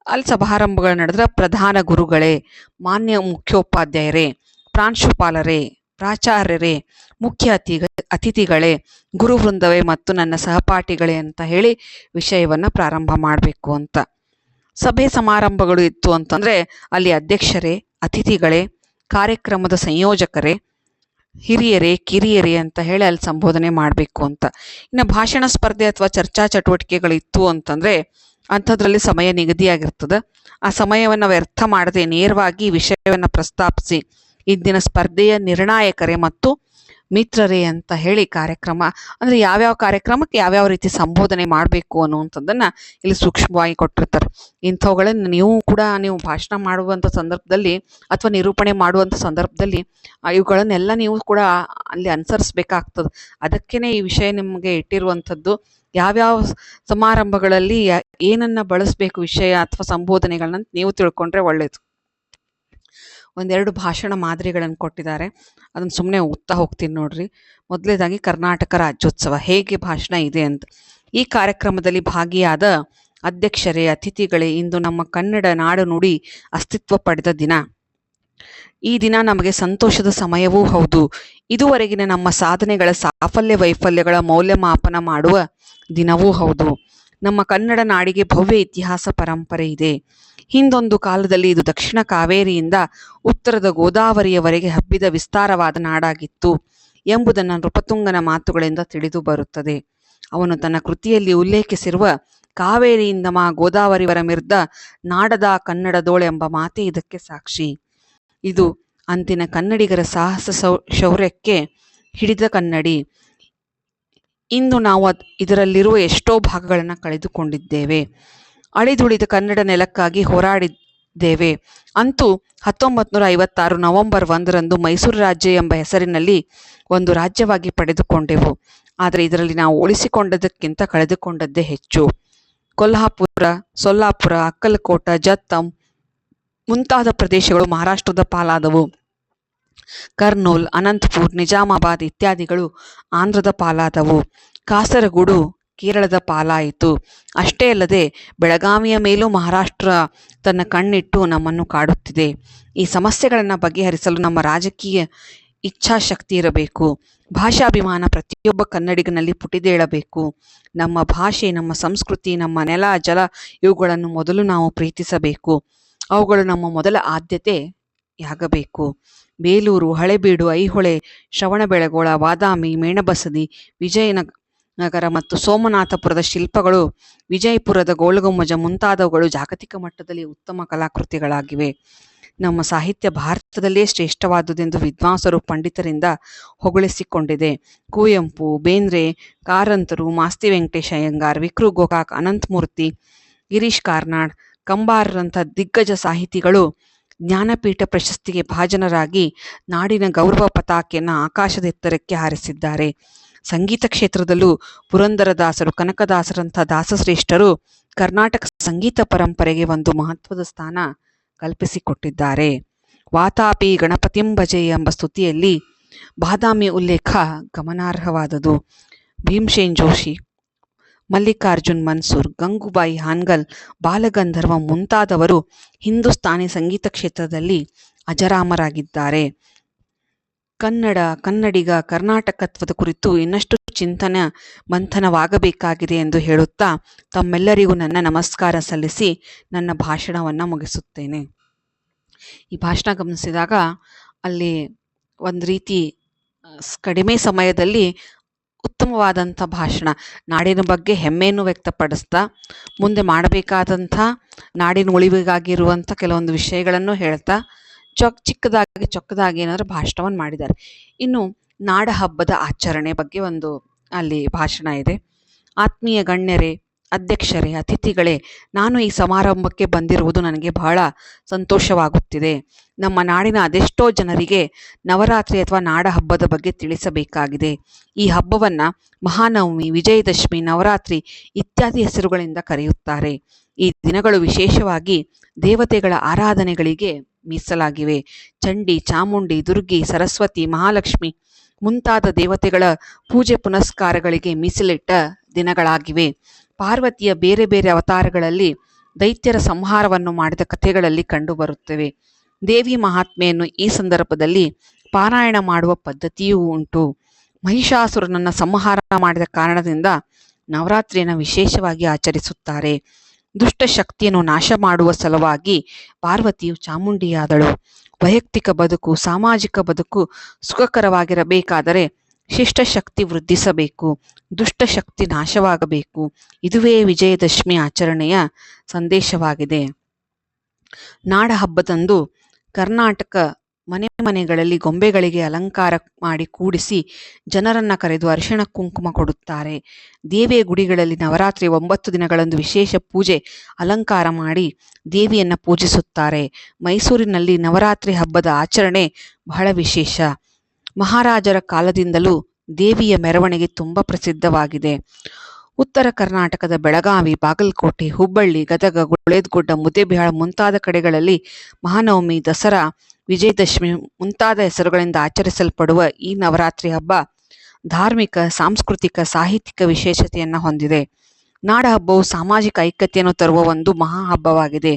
ಅಲ್ಲಿ ಸಮಾರಂಭಗಳು ನಡೆದ್ರೆ ಪ್ರಧಾನ ಗುರುಗಳೇ, ಮಾನ್ಯ ಮುಖ್ಯೋಪಾಧ್ಯಾಯರೇ, ಪ್ರಾಂಶುಪಾಲರೇ ಪ್ರಾಚಾರ್ಯರೇ, ಮುಖ್ಯ ಅತಿ ಅತಿಥಿಗಳೇ ಗುರು ವೃಂದವೇ ಮತ್ತು ನನ್ನ ಸಹಪಾಠಿಗಳೇ ಅಂತ ಹೇಳಿ ವಿಷಯವನ್ನ ಪ್ರಾರಂಭ ಮಾಡಬೇಕು ಅಂತ. ಸಭೆ ಸಮಾರಂಭಗಳು ಇತ್ತು ಅಂತಂದ್ರೆ ಅಲ್ಲಿ ಅಧ್ಯಕ್ಷರೇ, ಅತಿಥಿಗಳೇ, ಕಾರ್ಯಕ್ರಮದ ಸಂಯೋಜಕರೇ, ಹಿರಿಯರೇ, ಕಿರಿಯರೇ ಅಂತ ಹೇಳಿ ಅಲ್ಲಿ ಸಂಬೋಧನೆ ಮಾಡಬೇಕು ಅಂತ. ಇನ್ನು ಭಾಷಣ ಸ್ಪರ್ಧೆ ಅಥವಾ ಚರ್ಚಾ ಚಟುವಟಿಕೆಗಳು ಇತ್ತು ಅಂತಂದ್ರೆ ಅಂಥದ್ರಲ್ಲಿ ಸಮಯ ನಿಗದಿಯಾಗಿರ್ತದೆ. ಆ ಸಮಯವನ್ನು ವ್ಯರ್ಥ ಮಾಡದೆ ನೇರವಾಗಿ ವಿಷಯವನ್ನು ಪ್ರಸ್ತಾಪಿಸಿ ಇಂದಿನ ಸ್ಪರ್ಧೆಯ ನಿರ್ಣಾಯಕರೇ ಮತ್ತು ಮಿತ್ರರೇ ಅಂತ ಹೇಳಿ ಕಾರ್ಯಕ್ರಮ. ಅಂದ್ರೆ ಯಾವ್ಯಾವ ಕಾರ್ಯಕ್ರಮಕ್ಕೆ ಯಾವ್ಯಾವ ರೀತಿ ಸಂಬೋಧನೆ ಮಾಡಬೇಕು ಅನ್ನುವಂಥದ್ದನ್ನ ಇಲ್ಲಿ ಸೂಕ್ಷ್ಮವಾಗಿ ಕೊಟ್ಟಿರ್ತಾರೆ. ಇಂಥವುಗಳನ್ನು ನೀವು ಕೂಡ ನೀವು ಭಾಷಣ ಮಾಡುವಂಥ ಸಂದರ್ಭದಲ್ಲಿ ಅಥವಾ ನಿರೂಪಣೆ ಮಾಡುವಂಥ ಸಂದರ್ಭದಲ್ಲಿ ಇವುಗಳನ್ನೆಲ್ಲ ನೀವು ಕೂಡ ಅಲ್ಲಿ ಅನುಸರಿಸ್ಬೇಕಾಗ್ತದೆ. ಅದಕ್ಕೇನೆ ಈ ವಿಷಯ ನಿಮಗೆ ಇಟ್ಟಿರುವಂಥದ್ದು. ಯಾವ್ಯಾವ ಸಮಾರಂಭಗಳಲ್ಲಿ ಏನನ್ನ ಬಳಸಬೇಕು ವಿಷಯ ಅಥವಾ ಸಂಬೋಧನೆಗಳನ್ನ ನೀವು ತಿಳ್ಕೊಂಡ್ರೆ ಒಳ್ಳೇದು. ಒಂದೆರಡು ಭಾಷಣ ಮಾದರಿಗಳನ್ನು ಕೊಟ್ಟಿದ್ದಾರೆ. ಅದನ್ನು ಸುಮ್ಮನೆ ಓದ್ತಾ ಹೋಗ್ತೀನಿ ನೋಡ್ರಿ. ಮೊದಲೇದಾಗಿ ಕರ್ನಾಟಕ ರಾಜ್ಯೋತ್ಸವ ಹೇಗೆ ಭಾಷಣ ಇದೆ ಅಂತ. ಈ ಕಾರ್ಯಕ್ರಮದಲ್ಲಿ ಭಾಗಿಯಾದ ಅಧ್ಯಕ್ಷರೇ, ಅತಿಥಿಗಳೇ ಇಂದು ನಮ್ಮ ಕನ್ನಡ ನಾಡು ನುಡಿ ಅಸ್ತಿತ್ವ ಪಡೆದ ದಿನ. ಈ ದಿನ ನಮಗೆ ಸಂತೋಷದ ಸಮಯವೂ ಹೌದು. ಇದುವರೆಗಿನ ನಮ್ಮ ಸಾಧನೆಗಳ ಸಾಫಲ್ಯ ವೈಫಲ್ಯಗಳ ಮೌಲ್ಯಮಾಪನ ಮಾಡುವ ದಿನವೂ ಹೌದು. ನಮ್ಮ ಕನ್ನಡ ನಾಡಿಗೆ ಭವ್ಯ ಇತಿಹಾಸ ಪರಂಪರೆ ಇದೆ. ಹಿಂದೊಂದು ಕಾಲದಲ್ಲಿ ಇದು ದಕ್ಷಿಣ ಕಾವೇರಿಯಿಂದ ಉತ್ತರದ ಗೋದಾವರಿಯವರೆಗೆ ಹಬ್ಬಿದ ವಿಸ್ತಾರವಾದ ನಾಡಾಗಿತ್ತು ಎಂಬುದನ್ನು ನೃಪತುಂಗನ ಮಾತುಗಳಿಂದ ತಿಳಿದು ಬರುತ್ತದೆ. ಅವನು ತನ್ನ ಕೃತಿಯಲ್ಲಿ ಉಲ್ಲೇಖಿಸಿರುವ ಕಾವೇರಿಯಿಂದ ಮಾ ಗೋದಾವರಿವರ ಮಿರ್ದ ನಾಡದ ಕನ್ನಡದೋಳೆ ಎಂಬ ಮಾತೇ ಇದಕ್ಕೆ ಸಾಕ್ಷಿ. ಇದು ಅಂತಿನ ಕನ್ನಡಿಗರ ಸಾಹಸ ಶೌರ್ಯಕ್ಕೆ ಹಿಡಿದ ಕನ್ನಡಿ. ಇಂದು ನಾವು ಇದರಲ್ಲಿರುವ ಎಷ್ಟೋ ಭಾಗಗಳನ್ನು ಕಳೆದುಕೊಂಡಿದ್ದೇವೆ. ಅಳಿದುಳಿದ ಕನ್ನಡ ನೆಲಕ್ಕಾಗಿ ಹೋರಾಡಿದ್ದೇವೆ. ಅಂತೂ ಹತ್ತೊಂಬತ್ತು ನೂರ ಐವತ್ತಾರು ನವೆಂಬರ್ ಒಂದರಂದು ಮೈಸೂರು ರಾಜ್ಯ ಎಂಬ ಹೆಸರಿನಲ್ಲಿ ಒಂದು ರಾಜ್ಯವಾಗಿ ಪಡೆದುಕೊಂಡೆವು. ಆದರೆ ಇದರಲ್ಲಿ ನಾವು ಉಳಿಸಿಕೊಂಡದಕ್ಕಿಂತ ಕಳೆದುಕೊಂಡದ್ದೇ ಹೆಚ್ಚು. ಕೊಲ್ಹಾಪುರ, ಸೊಲ್ಲಾಪುರ, ಅಕ್ಕಲಕೋಟ, ಜತ್ತಂ ಮುಂತಾದ ಪ್ರದೇಶಗಳು ಮಹಾರಾಷ್ಟ್ರದ ಪಾಲಾದವು. ಕರ್ನೂಲ್, ಅನಂತಪುರ್, ನಿಜಾಮಾಬಾದ್ ಇತ್ಯಾದಿಗಳು ಆಂಧ್ರದ ಪಾಲಾದವು. ಕಾಸರಗೂಡು ಕೇರಳದ ಪಾಲಾಯಿತು. ಅಷ್ಟೇ ಅಲ್ಲದೆ ಬೆಳಗಾವಿಯ ಮೇಲೂ ಮಹಾರಾಷ್ಟ್ರ ತನ್ನ ಕಣ್ಣಿಟ್ಟು ನಮ್ಮನ್ನು ಕಾಡುತ್ತಿದೆ. ಈ ಸಮಸ್ಯೆಗಳನ್ನು ಬಗೆಹರಿಸಲು ನಮ್ಮ ರಾಜಕೀಯ ಇಚ್ಛಾಶಕ್ತಿ ಇರಬೇಕು. ಭಾಷಾಭಿಮಾನ ಪ್ರತಿಯೊಬ್ಬ ಕನ್ನಡಿಗನಲ್ಲಿ ಪುಟಿದೇಳಬೇಕು ನಮ್ಮ ಭಾಷೆ, ನಮ್ಮ ಸಂಸ್ಕೃತಿ, ನಮ್ಮ ನೆಲ, ಜಲ ಇವುಗಳನ್ನು ಮೊದಲು ನಾವು ಪ್ರೀತಿಸಬೇಕು. ಅವುಗಳು ನಮ್ಮ ಮೊದಲ ಆದ್ಯತೆ ಯಾಗಬೇಕು. ಬೇಲೂರು, ಹಳೆಬೀಡು, ಐಹೊಳೆ, ಶ್ರವಣಬೆಳಗೊಳ, ಬಾದಾಮಿ, ಮೇಣಬಸದಿ, ವಿಜಯನಗ ನಗರ ಮತ್ತು ಸೋಮನಾಥಪುರದ ಶಿಲ್ಪಗಳು, ವಿಜಯಪುರದ ಗೋಳಗುಮ್ಮಜ ಮುಂತಾದವುಗಳು ಜಾಗತಿಕ ಮಟ್ಟದಲ್ಲಿ ಉತ್ತಮ ಕಲಾಕೃತಿಗಳಾಗಿವೆ. ನಮ್ಮ ಸಾಹಿತ್ಯ ಭಾರತದಲ್ಲೇ ಶ್ರೇಷ್ಠವಾದುದೆಂದು ವಿದ್ವಾಂಸರು, ಪಂಡಿತರಿಂದ ಹೊಗಳಿಸಿಕೊಂಡಿದೆ. ಕುವೆಂಪು, ಬೇಂದ್ರೆ, ಕಾರಂತರು, ಮಾಸ್ತಿ ವೆಂಕಟೇಶ ಅಯ್ಯಂಗಾರ್, ವಿಕ್ರು ಗೋಕಾಕ್ ಅನಂತಮೂರ್ತಿ ಗಿರೀಶ್ ಕಾರ್ನಾಡ್, ಕಂಬಾರರಂಥ ದಿಗ್ಗಜ ಸಾಹಿತಿಗಳು ಜ್ಞಾನಪೀಠ ಪ್ರಶಸ್ತಿಗೆ ಭಾಜನರಾಗಿ ನಾಡಿನ ಗೌರವ ಪತಾಕೆಯನ್ನು ಆಕಾಶದ ಎತ್ತರಕ್ಕೆ ಹಾರಿಸಿದ್ದಾರೆ. ಸಂಗೀತ ಕ್ಷೇತ್ರದಲ್ಲೂ ಪುರಂದರದಾಸರು, ಕನಕದಾಸರಂಥ ದಾಸಶ್ರೇಷ್ಠರು ಕರ್ನಾಟಕ ಸಂಗೀತ ಪರಂಪರೆಗೆ ಒಂದು ಮಹತ್ವದ ಸ್ಥಾನ ಕಲ್ಪಿಸಿಕೊಟ್ಟಿದ್ದಾರೆ. ವಾತಾಪಿ ಗಣಪತಿಂ ಭಜೆ ಎಂಬ ಸ್ತುತಿಯಲ್ಲಿ ಬಾದಾಮಿ ಉಲ್ಲೇಖ ಗಮನಾರ್ಹವಾದದು ಭೀಮಸೇನ್ ಜೋಶಿ, ಮಲ್ಲಿಕಾರ್ಜುನ್ ಮನ್ಸೂರ್, ಗಂಗೂಬಾಯಿ ಹಾನ್ಗಲ್, ಬಾಲಗಂಧರ್ವ ಮುಂತಾದವರು ಹಿಂದೂಸ್ತಾನಿ ಸಂಗೀತ ಕ್ಷೇತ್ರದಲ್ಲಿ ಅಜರಾಮರಾಗಿದ್ದಾರೆ. ಕನ್ನಡ, ಕನ್ನಡಿಗ ಕರ್ನಾಟಕತ್ವದ ಕುರಿತು ಇನ್ನಷ್ಟು ಚಿಂತನ, ಮಂಥನವಾಗಬೇಕಾಗಿದೆ ಎಂದು ಹೇಳುತ್ತಾ ತಮ್ಮೆಲ್ಲರಿಗೂ ನನ್ನ ನಮಸ್ಕಾರ ಸಲ್ಲಿಸಿ ನನ್ನ ಭಾಷಣವನ್ನು ಮುಗಿಸುತ್ತೇನೆ. ಈ ಭಾಷಣ ಗಮನಿಸಿದಾಗ ಅಲ್ಲಿ ಒಂದು ರೀತಿ ಕಡಿಮೆ ಸಮಯದಲ್ಲಿ ಉತ್ತಮವಾದಂಥ ಭಾಷಣ. ನಾಡಿನ ಬಗ್ಗೆ ಹೆಮ್ಮೆಯನ್ನು ವ್ಯಕ್ತಪಡಿಸ್ತಾ ಮುಂದೆ ಮಾಡಬೇಕಾದಂಥ, ನಾಡಿನ ಉಳಿವಿಗಾಗಿರುವಂಥ ಕೆಲವೊಂದು ವಿಷಯಗಳನ್ನು ಹೇಳ್ತಾ ಚೊಕ್ ಚಿಕ್ಕದಾಗಿ ಚೊಕ್ಕದಾಗಿ ಏನಾದರೂ ಭಾಷಣವನ್ನು ಮಾಡಿದ್ದಾರೆ. ಇನ್ನು ನಾಡ ಹಬ್ಬದ ಆಚರಣೆ ಬಗ್ಗೆ ಒಂದು ಅಲ್ಲಿ ಭಾಷಣ ಇದೆ. ಆತ್ಮೀಯ ಗಣ್ಯರೇ, ಅಧ್ಯಕ್ಷರೇ, ಅತಿಥಿಗಳೇ, ನಾನು ಈ ಸಮಾರಂಭಕ್ಕೆ ಬಂದಿರುವುದು ನನಗೆ ಬಹಳ ಸಂತೋಷವಾಗುತ್ತಿದೆ. ನಮ್ಮ ನಾಡಿನ ಅದೆಷ್ಟೋ ಜನರಿಗೆ ನವರಾತ್ರಿ ಅಥವಾ ನಾಡ ಹಬ್ಬದ ಬಗ್ಗೆ ತಿಳಿಸಬೇಕಾಗಿದೆ. ಈ ಹಬ್ಬವನ್ನು ಮಹಾನವಮಿ, ವಿಜಯದಶಮಿ, ನವರಾತ್ರಿ ಇತ್ಯಾದಿ ಹೆಸರುಗಳಿಂದ ಕರೆಯುತ್ತಾರೆ. ಈ ದಿನಗಳು ವಿಶೇಷವಾಗಿ ದೇವತೆಗಳ ಆರಾಧನೆಗಳಿಗೆ ಮೀಸಲಾಗಿವೆ. ಚಂಡಿ, ಚಾಮುಂಡಿ, ದುರ್ಗಿ, ಸರಸ್ವತಿ, ಮಹಾಲಕ್ಷ್ಮಿ ಮುಂತಾದ ದೇವತೆಗಳ ಪೂಜೆ ಪುನಸ್ಕಾರಗಳಿಗೆ ಮೀಸಲಿಟ್ಟ ದಿನಗಳಾಗಿವೆ. ಪಾರ್ವತಿಯ ಬೇರೆ ಬೇರೆ ಅವತಾರಗಳಲ್ಲಿ ದೈತ್ಯರ ಸಂಹಾರವನ್ನು ಮಾಡಿದ ಕಥೆಗಳಲ್ಲಿ ಕಂಡುಬರುತ್ತವೆ. ದೇವಿ ಮಹಾತ್ಮೆಯನ್ನು ಈ ಸಂದರ್ಭದಲ್ಲಿ ಪಾರಾಯಣ ಮಾಡುವ ಪದ್ಧತಿಯೂ ಉಂಟು. ಮಹಿಷಾಸುರನನ್ನ ಸಂಹಾರ ಮಾಡಿದ ಕಾರಣದಿಂದ ನವರಾತ್ರಿಯನ್ನು ವಿಶೇಷವಾಗಿ ಆಚರಿಸುತ್ತಾರೆ. ದುಷ್ಟ ಶಕ್ತಿಯನ್ನು ನಾಶ ಮಾಡುವ ಸಲುವಾಗಿ ಪಾರ್ವತಿಯು ಚಾಮುಂಡಿಯಾದಳು. ವೈಯಕ್ತಿಕ ಬದುಕು, ಸಾಮಾಜಿಕ ಬದುಕು ಸುಖಕರವಾಗಿರಬೇಕಾದರೆ ಶಿಷ್ಟ ಶಕ್ತಿ ವೃದ್ಧಿಸಬೇಕು ದುಷ್ಟ ಶಕ್ತಿ ನಾಶವಾಗಬೇಕು. ಇದುವೇ ವಿಜಯದಶಮಿ ಆಚರಣೆಯ ಸಂದೇಶವಾಗಿದೆ. ನಾಡಹಬ್ಬದಂದು ಕರ್ನಾಟಕ ಮನೆ ಮನೆಗಳಲ್ಲಿ ಗೊಂಬೆಗಳಿಗೆ ಅಲಂಕಾರ ಮಾಡಿ ಕೂಡಿಸಿ ಜನರನ್ನ ಕರೆದು ಅರಿಶಿಣ ಕುಂಕುಮ ಕೊಡುತ್ತಾರೆ. ದೇವಿಯ ಗುಡಿಗಳಲ್ಲಿ ನವರಾತ್ರಿ ಒಂಬತ್ತು ದಿನಗಳಂದು ವಿಶೇಷ ಪೂಜೆ, ಅಲಂಕಾರ ಮಾಡಿ ದೇವಿಯನ್ನ ಪೂಜಿಸುತ್ತಾರೆ. ಮೈಸೂರಿನಲ್ಲಿ ನವರಾತ್ರಿ ಹಬ್ಬದ ಆಚರಣೆ ಬಹಳ ವಿಶೇಷ. ಮಹಾರಾಜರ ಕಾಲದಿಂದಲೂ ದೇವಿಯ ಮೆರವಣಿಗೆ ತುಂಬ ಪ್ರಸಿದ್ಧವಾಗಿದೆ. ಉತ್ತರ ಕರ್ನಾಟಕದ ಬೆಳಗಾವಿ, ಬಾಗಲಕೋಟೆ, ಹುಬ್ಬಳ್ಳಿ, ಗದಗ, ಗುಳೇದಗುಡ್ಡ, ಮುದ್ದೆಬಿಹಾಳ ಮುಂತಾದ ಕಡೆಗಳಲ್ಲಿ ಮಹಾನವಮಿ, ದಸರಾ ವಿಜಯದಶಮಿ ಮುಂತಾದ ಹೆಸರುಗಳಿಂದ ಆಚರಿಸಲ್ಪಡುವ ಈ ನವರಾತ್ರಿ ಹಬ್ಬ ಧಾರ್ಮಿಕ, ಸಾಂಸ್ಕೃತಿಕ, ಸಾಹಿತ್ಯಿಕ ವಿಶೇಷತೆಯನ್ನ ಹೊಂದಿದೆ. ನಾಡ ಹಬ್ಬವು ಸಾಮಾಜಿಕ ಐಕ್ಯತೆಯನ್ನು ತರುವ ಒಂದು ಮಹಾ ಹಬ್ಬವಾಗಿದೆ.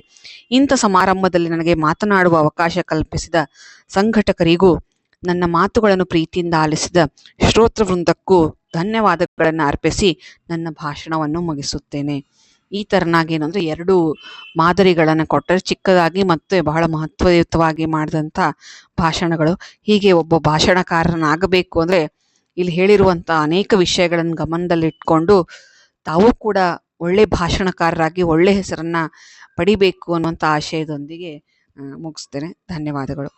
ಇಂಥ ಸಮಾರಂಭದಲ್ಲಿ ನನಗೆ ಮಾತನಾಡುವ ಅವಕಾಶ ಕಲ್ಪಿಸಿದ ಸಂಘಟಕರಿಗೂ, ನನ್ನ ಮಾತುಗಳನ್ನು ಪ್ರೀತಿಯಿಂದ ಆಲಿಸಿದ ಶ್ರೋತೃವೃಂದಕ್ಕೂ ಧನ್ಯವಾದಗಳನ್ನು ಅರ್ಪಿಸಿ ನನ್ನ ಭಾಷಣವನ್ನು ಮುಗಿಸುತ್ತೇನೆ. ಈ ತರನಾಗಿ ಏನಂದ್ರೆ ಎರಡು ಮಾದರಿಗಳನ್ನು ಕೊಟ್ಟರೆ ಚಿಕ್ಕದಾಗಿ ಮತ್ತು ಬಹಳ ಮಹತ್ವಯುತವಾಗಿ ಮಾಡಿದಂಥ ಭಾಷಣಗಳು. ಹೀಗೆ ಒಬ್ಬ ಭಾಷಣಕಾರನಾಗಬೇಕು ಅಂದರೆ ಇಲ್ಲಿ ಹೇಳಿರುವಂಥ ಅನೇಕ ವಿಷಯಗಳನ್ನು ಗಮನದಲ್ಲಿಟ್ಕೊಂಡು ತಾವು ಕೂಡ ಒಳ್ಳೆ ಭಾಷಣಕಾರರಾಗಿ ಒಳ್ಳೆ ಹೆಸರನ್ನು ಪಡಿಬೇಕು ಅನ್ನುವಂಥ ಆಶಯದೊಂದಿಗೆ ಮುಗಿಸ್ತೇನೆ. ಧನ್ಯವಾದಗಳು.